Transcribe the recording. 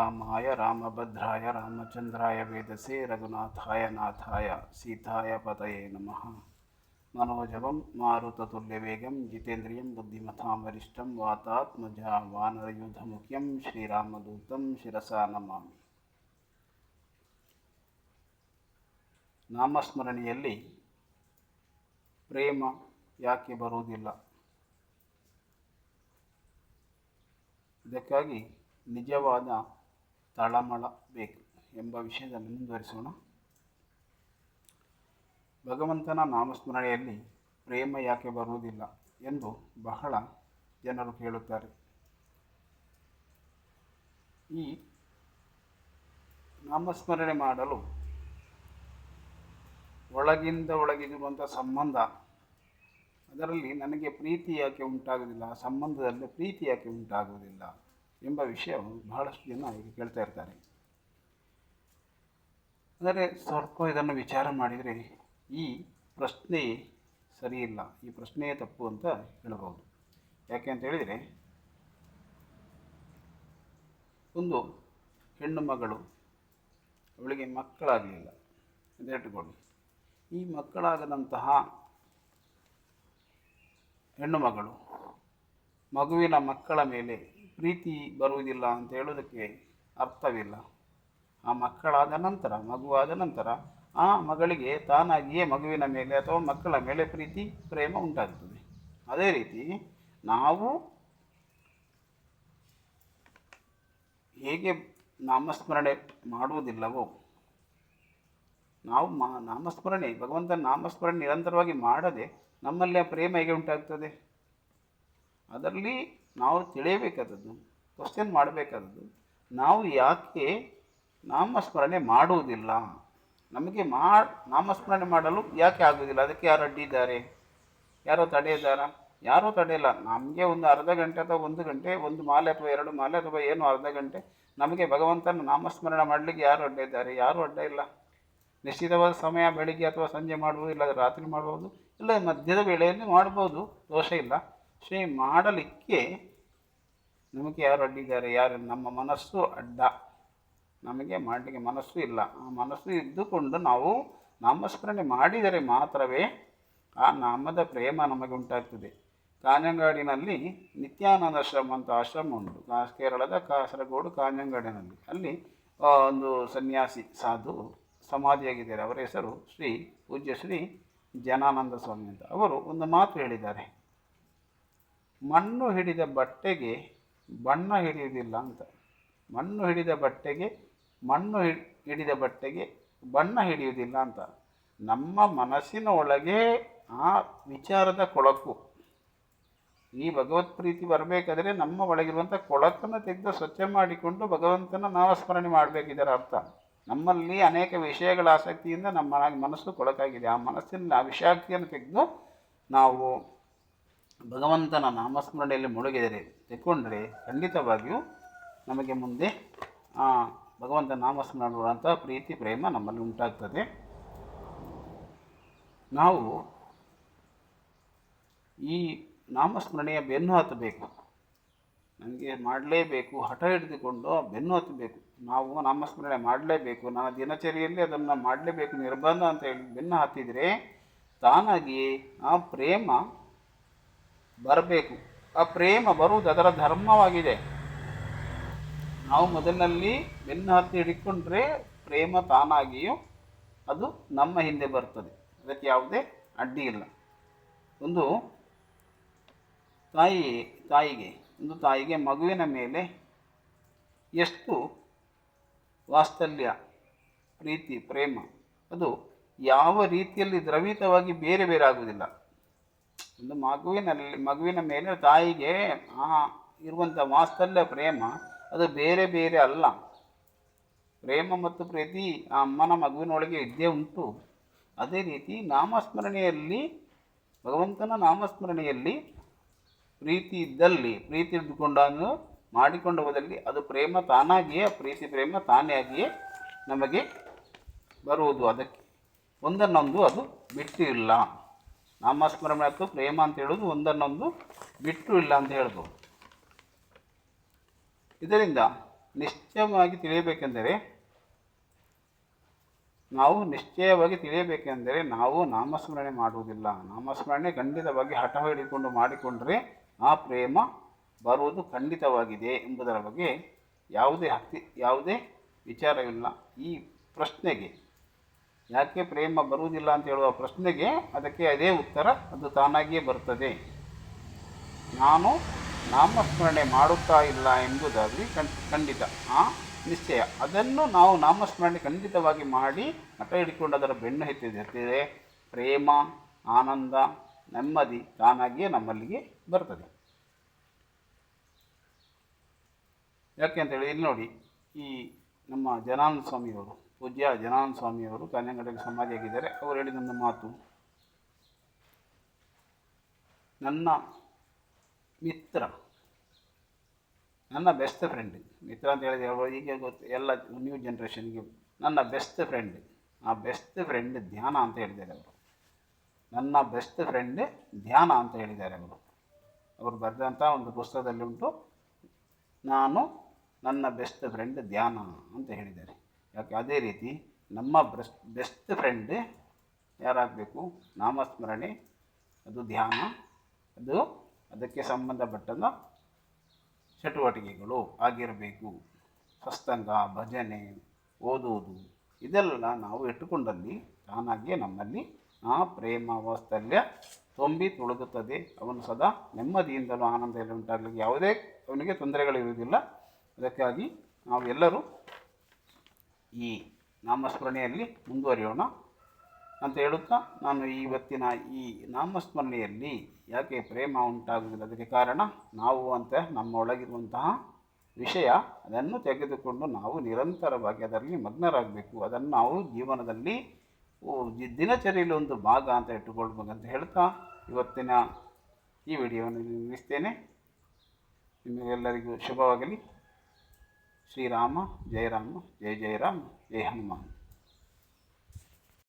ರಾಮಾಯ, ರಾಮಭದ್ರಾಯ, ರಾಮಚಂದ್ರಾಯ ವೇದಸೆ, ರಘುನಾಥಾಯ, ನಾಥಾಯ, ಸೀತಾಯ ಪತಯೇ ನಮಃ. ಮನೋಜವಂ ಮಾರುತತುಲ್ಯವೇಗಂ ಜಿತೇಂದ್ರಿಯಂ ಬುದ್ಧಿಮಥಾಂ ವರಿಷ್ಠಂ ವಾತಾತ್ಮಜಾ ಮುಖ್ಯಂ ಶ್ರೀರಾಮದೂತಂ ಶಿರಸಾ ನಮಾಮಿ. ನಾಮಸ್ಮರಣೆಯಲ್ಲಿ ಪ್ರೇಮ ಯಾಕೆ ಬರುವುದಿಲ್ಲ? ಅದಕ್ಕಾಗಿ ನಿಜವಾದ ತಳಮಳ ಬೇಕು ಎಂಬ ವಿಷಯದಲ್ಲಿ ಮುಂದುವರಿಸೋಣ. ಭಗವಂತನ ನಾಮಸ್ಮರಣೆಯಲ್ಲಿ ಪ್ರೇಮ ಯಾಕೆ ಬರುವುದಿಲ್ಲ ಎಂದು ಬಹಳ ಜನರು ಕೇಳುತ್ತಾರೆ. ಈ ನಾಮಸ್ಮರಣೆ ಮಾಡಲು ಒಳಗಿಂದ ಒಳಗಿರುವಂಥ ಸಂಬಂಧ, ಅದರಲ್ಲಿ ನನಗೆ ಪ್ರೀತಿ ಯಾಕೆ ಉಂಟಾಗುವುದಿಲ್ಲ ಸಂಬಂಧದಲ್ಲಿ ಪ್ರೀತಿ ಯಾಕೆ ಉಂಟಾಗುವುದಿಲ್ಲ ಎಂಬ ವಿಷಯವು ಬಹಳಷ್ಟು ಜನ ಈಗ ಕೇಳ್ತಾ ಇರ್ತಾರೆ. ಅಂದರೆ ಸ್ವಲ್ಪ ಇದನ್ನು ವಿಚಾರ ಮಾಡಿದರೆ ಈ ಪ್ರಶ್ನೆ ಸರಿಯಿಲ್ಲ ಈ ಪ್ರಶ್ನೆಯೇ ತಪ್ಪು ಅಂತ ಹೇಳಬಹುದು. ಯಾಕೆ ಅಂತ ಹೇಳಿದರೆ, ಒಂದು ಹೆಣ್ಣು ಮಗಳು ಅವಳಿಗೆ ಮಕ್ಕಳಾಗಲಿಲ್ಲ. ಅಂತ ಇಟ್ಟುಕೊಳ್ಳಿ ಈ ಮಕ್ಕಳಾಗದಂತಹ ಹೆಣ್ಣು ಮಗಳು ಮಗುವಿನ ಮಕ್ಕಳ ಮೇಲೆ ಪ್ರೀತಿ ಬರುವುದಿಲ್ಲ ಅಂತ ಹೇಳೋದಕ್ಕೆ ಅರ್ಥವಿಲ್ಲ. ಆ ಮಕ್ಕಳಾದ ನಂತರ, ಮಗುವಾದ ನಂತರ ಆ ಮಗಳಿಗೆ ತಾನಾಗಿಯೇ ಮಗುವಿನ ಮೇಲೆ ಅಥವಾ ಮಕ್ಕಳ ಮೇಲೆ ಪ್ರೀತಿ, ಪ್ರೇಮ ಉಂಟಾಗ್ತದೆ ಅದೇ ರೀತಿ ನಾವು ಹೇಗೆ ನಾಮಸ್ಮರಣೆ ಮಾಡುವುದಿಲ್ಲವೋ, ನಾವು ಮಾ, ನಾಮಸ್ಮರಣೆ, ಭಗವಂತನ ನಾಮಸ್ಮರಣೆ ನಿರಂತರವಾಗಿ ಮಾಡದೆ ನಮ್ಮಲ್ಲಿ ಆ ಪ್ರೇಮ ಹೇಗೆ ಉಂಟಾಗ್ತದೆ? ಅದರಲ್ಲಿ ನಾವು ತಿಳಿಯಬೇಕಾದದ್ದು ಕ್ವಶನ್ ಮಾಡಬೇಕಾದದ್ದು, ನಾವು ಯಾಕೆ ನಾಮಸ್ಮರಣೆ ಮಾಡುವುದಿಲ್ಲ? ನಮಗೆ ಮಾ, ನಾಮಸ್ಮರಣೆ ಮಾಡಲು ಯಾಕೆ ಆಗುವುದಿಲ್ಲ? ಅದಕ್ಕೆ ಯಾರು ಅಡ್ಡಿದ್ದಾರೆ ಯಾರೋ ತಡೆಯಿದ್ದಾರಾ ಯಾರೂ ತಡೆಯಿಲ್ಲ. ನಮಗೆ ಒಂದು ಅರ್ಧ ಗಂಟೆ ಅಥವಾ ಒಂದು ಗಂಟೆ, ಒಂದು ಮಾಲೆ ಅಥವಾ ಎರಡು ಮಾಲೆ ಅಥವಾ ಏನು ಅರ್ಧ ಗಂಟೆ, ನಮಗೆ ಭಗವಂತನ ನಾಮಸ್ಮರಣೆ ಮಾಡಲಿಕ್ಕೆ ಯಾರು ಅಡ್ಡ ಇದ್ದಾರೆ ಯಾರೂ ಅಡ್ಡ ಇಲ್ಲ. ನಿಶ್ಚಿತವಾದ ಸಮಯ ಬೆಳಿಗ್ಗೆ ಅಥವಾ ಸಂಜೆ ಮಾಡ್ಬೋದು ಇಲ್ಲ ರಾತ್ರಿ ಮಾಡ್ಬೋದು, ಇಲ್ಲ ಮಧ್ಯದ ವೇಳೆಯಲ್ಲಿ ಮಾಡ್ಬೋದು, ದೋಷ ಇಲ್ಲ. ಶ್ರೀ ಮಾಡಲಿಕ್ಕೆ ನಮಗೆ ಯಾರು ಅಡ್ಡಿದ್ದಾರೆ? ಯಾರು? ನಮ್ಮ ಮನಸ್ಸು ಅಡ್ಡ. ನಮಗೆ ಮಾಡಲಿಕ್ಕೆ ಮನಸ್ಸು ಇಲ್ಲ. ಆ ಮನಸ್ಸು ಇದ್ದುಕೊಂಡು ನಾವು ನಾಮಸ್ಮರಣೆ ಮಾಡಿದರೆ ಮಾತ್ರವೇ ಆ ನಾಮದ ಪ್ರೇಮ ನಮಗೆ ಉಂಟಾಗ್ತದೆ. ಕಾಂಜಂಗಾಡಿನಲ್ಲಿ ನಿತ್ಯಾನಂದ ಆಶ್ರಮ ಅಂತ ಆಶ್ರಮ ಉಂಟು. ಕಾಸ್ ಕೇರಳದ ಕಾಸರಗೋಡು ಕಾಂಜಂಗಾಡಿನಲ್ಲಿ ಅಲ್ಲಿ ಒಂದು ಸನ್ಯಾಸಿ, ಸಾಧು ಸಮಾಧಿಯಾಗಿದ್ದಾರೆ. ಅವರ ಹೆಸರು ಶ್ರೀ ಪೂಜ್ಯ ಶ್ರೀ ಜನಾನಂದ ಸ್ವಾಮಿ ಅಂತ. ಅವರು ಒಂದು ಮಾತು ಹೇಳಿದ್ದಾರೆ. ಮಣ್ಣು ಹಿಡಿದ ಬಟ್ಟೆಗೆ ಬಣ್ಣ ಹಿಡಿಯುವುದಿಲ್ಲ ಅಂತ. ಮಣ್ಣು ಹಿಡಿದ ಬಟ್ಟೆಗೆ, ಮಣ್ಣು ಹಿಡಿದ ಬಟ್ಟೆಗೆ ಬಣ್ಣ ಹಿಡಿಯುವುದಿಲ್ಲ ಅಂತ. ನಮ್ಮ ಮನಸ್ಸಿನ ಒಳಗೆ ಆ ವಿಚಾರದ ಕೊಳಕು. ಈ ಭಗವತ್ ಪ್ರೀತಿ ಬರಬೇಕಾದ್ರೆ ನಮ್ಮ ಒಳಗಿರುವಂಥ ಕೊಳಕನ್ನು ತೆಗೆದು ಸ್ವಚ್ಛ ಮಾಡಿಕೊಂಡು ಭಗವಂತನ ನಾಮಸ್ಮರಣೆ ಸ್ಮರಣೆ ಇದರ ಅರ್ಥ. ನಮ್ಮಲ್ಲಿ ಅನೇಕ ವಿಷಯಗಳ ಆಸಕ್ತಿಯಿಂದ ನಮ್ಮ ಮನ- ಮನಸ್ಸು ಕೊಳಕಾಗಿದೆ. ಆ ಮನಸ್ಸಿನ ಆ ವಿಷಾಕ್ತಿಯನ್ನು ತೆಗೆದು ನಾವು ಭಗವಂತನ ನಾಮಸ್ಮರಣೆಯಲ್ಲಿ ಮುಳುಗಿದರೆ, ತೆಕ್ಕೊಂಡರೆ ಖಂಡಿತವಾಗಿಯೂ ನಮಗೆ ಮುಂದೆ, ಆ ಭಗವಂತನ ನಾಮಸ್ಮರಣೆ ಮಾಡುವಂಥ ಪ್ರೀತಿ, ಪ್ರೇಮ ನಮ್ಮಲ್ಲಿ ಉಂಟಾಗ್ತದೆ. ನಾವು ಈ ನಾಮಸ್ಮರಣೆಯ ಬೆನ್ನು ಹತ್ತಬೇಕು. ನನಗೆ ಮಾಡಲೇಬೇಕು, ಹಠ ಹಿಡಿದುಕೊಂಡು ಬೆನ್ನು ಹತ್ತಬೇಕು. ನಾವು ನಾಮಸ್ಮರಣೆ ಮಾಡಲೇಬೇಕು, ನನ್ನ ದಿನಚರಿಯಲ್ಲಿ ಅದನ್ನು ಮಾಡಲೇಬೇಕು, ನಿರ್ಬಂಧ ಅಂತ ಹೇಳಿ ಬೆನ್ನು ಹತ್ತಿದರೆ ತಾನಾಗಿಯೇ ಆ ಪ್ರೇಮ ಬರಬೇಕು. ಆ ಪ್ರೇಮ ಬರುವುದು ಅದರ ಧರ್ಮವಾಗಿದೆ. ನಾವು ಮೊದಲಿನಲ್ಲಿ ಬೆನ್ನು ಹತ್ತಿ ಹಿಡಿಕೊಂಡ್ರೆ ಪ್ರೇಮ ತಾನಾಗಿಯೂ ಅದು ನಮ್ಮ ಹಿಂದೆ ಬರ್ತದೆ. ಅದಕ್ಕೆ ಯಾವುದೇ ಅಡ್ಡಿ ಇಲ್ಲ. ಒಂದು ತಾಯಿ, ತಾಯಿಗೆ, ಒಂದು ತಾಯಿಗೆ ಮಗುವಿನ ಮೇಲೆ ಎಷ್ಟು ವಾತ್ಸಲ್ಯ, ಪ್ರೀತಿ, ಪ್ರೇಮ, ಅದು ಯಾವ ರೀತಿಯಲ್ಲಿ ದ್ರವಿತವಾಗಿ ಬೇರೆ ಬೇರೆ ಆಗುವುದಿಲ್ಲ. ಒಂದು ಮಗುವಿನಲ್ಲಿ ಮಗುವಿನ ಮೇಲೆ ತಾಯಿಗೆ, ಆ ಇರುವಂಥ ವಾತ್ಸಲ್ಯ, ಪ್ರೇಮ, ಅದು ಬೇರೆ ಬೇರೆ ಅಲ್ಲ. ಪ್ರೇಮ ಮತ್ತು ಪ್ರೀತಿ ಆ ಅಮ್ಮನ ಮಗುವಿನೊಳಗೆ ಇದ್ದೇ ಉಂಟು. ಅದೇ ರೀತಿ ನಾಮಸ್ಮರಣೆಯಲ್ಲಿ, ಭಗವಂತನ ನಾಮಸ್ಮರಣೆಯಲ್ಲಿ ಪ್ರೀತಿ ಇದ್ದಲ್ಲಿ, ಪ್ರೀತಿ ಇದ್ದುಕೊಂಡನ್ನು ಮಾಡಿಕೊಂಡು ಹೋದಲ್ಲಿ ಅದು ಪ್ರೇಮ ತಾನಾಗಿಯೇ, ಪ್ರೀತಿ ಪ್ರೇಮ ತಾನೇ ಆಗಿಯೇ ನಮಗೆ ಬರುವುದು. ಅದಕ್ಕೆ ಒಂದನ್ನೊಂದು ಅದು ಬಿಟ್ಟು ಇಲ್ಲ ನಾಮಸ್ಮರಣೆ ಮತ್ತು ಪ್ರೇಮ ಅಂತ ಹೇಳೋದು ಒಂದನ್ನೊಂದು ಬಿಟ್ಟು ಇಲ್ಲ ಅಂತ ಹೇಳ್ಬೋದು. ಇದರಿಂದ ನಿಶ್ಚಯವಾಗಿ ತಿಳಿಯಬೇಕೆಂದರೆ ನಾವು ನಿಶ್ಚಯವಾಗಿ ತಿಳಿಯಬೇಕೆಂದರೆ ನಾವು ನಾಮಸ್ಮರಣೆ ಮಾಡುವುದಿಲ್ಲ. ನಾಮಸ್ಮರಣೆ ಖಂಡಿತವಾಗಿ ಹಠ ಹಿಡಿಕೊಂಡು ಮಾಡಿಕೊಂಡರೆ ಆ ಪ್ರೇಮ ಬರುವುದು ಖಂಡಿತವಾಗಿದೆ ಎಂಬುದರ ಬಗ್ಗೆ ಯಾವುದೇ ಹತ್ತಿ, ಯಾವುದೇ ವಿಚಾರವಿಲ್ಲ. ಈ ಪ್ರಶ್ನೆಗೆ ಯಾಕೆ ಪ್ರೇಮ ಬರುವುದಿಲ್ಲ ಅಂತ ಹೇಳುವ ಪ್ರಶ್ನೆಗೆ ಅದಕ್ಕೆ ಅದೇ ಉತ್ತರ, ಅದು ತಾನಾಗಿಯೇ ಬರ್ತದೆ ನಾನು ನಾಮಸ್ಮರಣೆ ಮಾಡುತ್ತಾ ಇಲ್ಲ ಎಂಬುದಾಗಿ ಖಂಡ್, ಖಂಡಿತ, ಆ, ನಿಶ್ಚಯ. ಅದನ್ನು ನಾವು ನಾಮಸ್ಮರಣೆ ಖಂಡಿತವಾಗಿ ಮಾಡಿ ಮಠ ಹಿಡಿಕೊಂಡು ಅದರ ಬೆನ್ನು ಎತ್ತಿದೆ. ಪ್ರೇಮ, ಆನಂದ, ನೆಮ್ಮದಿ ತಾನಾಗಿಯೇ ನಮ್ಮಲ್ಲಿಗೆ ಬರ್ತದೆ. ಯಾಕೆ ಅಂತೇಳಿ ಇಲ್ಲಿ ನೋಡಿ ಈ ನಮ್ಮ ಜನಾನಂದ ಸ್ವಾಮಿಯವರು ಪೂಜ್ಯ ಜನಾನಂದ ಸ್ವಾಮಿಯವರು ಕಾನ್ಯಂಗಡಗೆ ಸಮಾಧಿಯಾಗಿದ್ದಾರೆ. ಅವರು ನನ್ನ ಮಾತು. ನನ್ನ ಮಿತ್ರ, ನನ್ನ ಬೆಸ್ಟ್ ಫ್ರೆಂಡ್ ಮಿತ್ರ ಅಂತ ಹೇಳಿದ್ರೆ ಈಗ ಗೊತ್ತು, ಎಲ್ಲ ನ್ಯೂ ಜನ್ರೇಷನ್ಗೆ ನನ್ನ ಬೆಸ್ಟ್ ಫ್ರೆಂಡ್ ಆ ಬೆಸ್ಟ್ ಫ್ರೆಂಡ್ ಧ್ಯಾನ ಅಂತ ಹೇಳಿದ್ದಾರೆ ಅವರು. ನನ್ನ ಬೆಸ್ಟ್ ಫ್ರೆಂಡ್ ಧ್ಯಾನ ಅಂತ ಹೇಳಿದ್ದಾರೆ ಅವರು. ಅವರು ಬರೆದಂಥ ಒಂದು ಪುಸ್ತಕದಲ್ಲಿ ಉಂಟು, ನಾನು ನನ್ನ ಬೆಸ್ಟ್ ಫ್ರೆಂಡ್ ಧ್ಯಾನ ಅಂತ ಹೇಳಿದ್ದಾರೆ. ಯಾಕೆ ಅದೇ ರೀತಿ ನಮ್ಮ ಬೆಸ್ಟ್ ಬೆಸ್ಟ್ ಫ್ರೆಂಡ್ ಯಾರಾಗಬೇಕು? ನಾಮಸ್ಮರಣೆ, ಅದು ಧ್ಯಾನ, ಅದು ಅದಕ್ಕೆ ಸಂಬಂಧಪಟ್ಟಂಥ ಚಟುವಟಿಕೆಗಳು ಆಗಿರಬೇಕು. ಸಸ್ತಂಗ, ಭಜನೆ, ಓದುವುದು, ಇದೆಲ್ಲ ನಾವು ಇಟ್ಟುಕೊಂಡಲ್ಲಿ ತಾನಾಗಿಯೇ ನಮ್ಮಲ್ಲಿ ಆ ಪ್ರೇಮ ವಾತ್ಸಲ್ಯ ತುಂಬಿ ತುಳುಕುತ್ತದೆ ಅವನು ಸದಾ ನೆಮ್ಮದಿಯಿಂದಲೂ ಆನಂದದಲ್ಲಿ ಉಂಟಾಗಲಿಕ್ಕೆ ಯಾವುದೇ ಅವನಿಗೆ ತೊಂದರೆಗಳಿರುವುದಿಲ್ಲ. ಅದಕ್ಕಾಗಿ ನಾವು ಎಲ್ಲರೂ ಈ ನಾಮಸ್ಮರಣೆಯಲ್ಲಿ ಮುಂದುವರಿಯೋಣ ಅಂತ ಹೇಳುತ್ತಾ ನಾನು ಇವತ್ತಿನ ಈ ನಾಮಸ್ಮರಣೆಯಲ್ಲಿ ಯಾಕೆ ಪ್ರೇಮ ಉಂಟಾಗುವುದಿಲ್ಲ? ಅದಕ್ಕೆ ಕಾರಣ ನಾವು ಅಂತ ನಮ್ಮ ಒಳಗಿರುವಂತಹ ವಿಷಯ ಅದನ್ನು ತೆಗೆದುಕೊಂಡು ನಾವು ನಿರಂತರವಾಗಿ ಅದರಲ್ಲಿ ಮಗ್ನರಾಗಬೇಕು. ಅದನ್ನು ನಾವು ಜೀವನದಲ್ಲಿ ದಿನಚರಿಯಲ್ಲಿ ಒಂದು ಭಾಗ ಅಂತ ಇಟ್ಟುಕೊಳ್ಬೇಕಂತ ಹೇಳ್ತಾ ಇವತ್ತಿನ ಈ ವಿಡಿಯೋವನ್ನು ನಿಲ್ಲಿಸ್ತೇನೆ. ನಿಮಗೆಲ್ಲರಿಗೂ ಶುಭವಾಗಲಿ. శ్రీరామ జయరామ జయ జయరామ జయ హనుమాన్.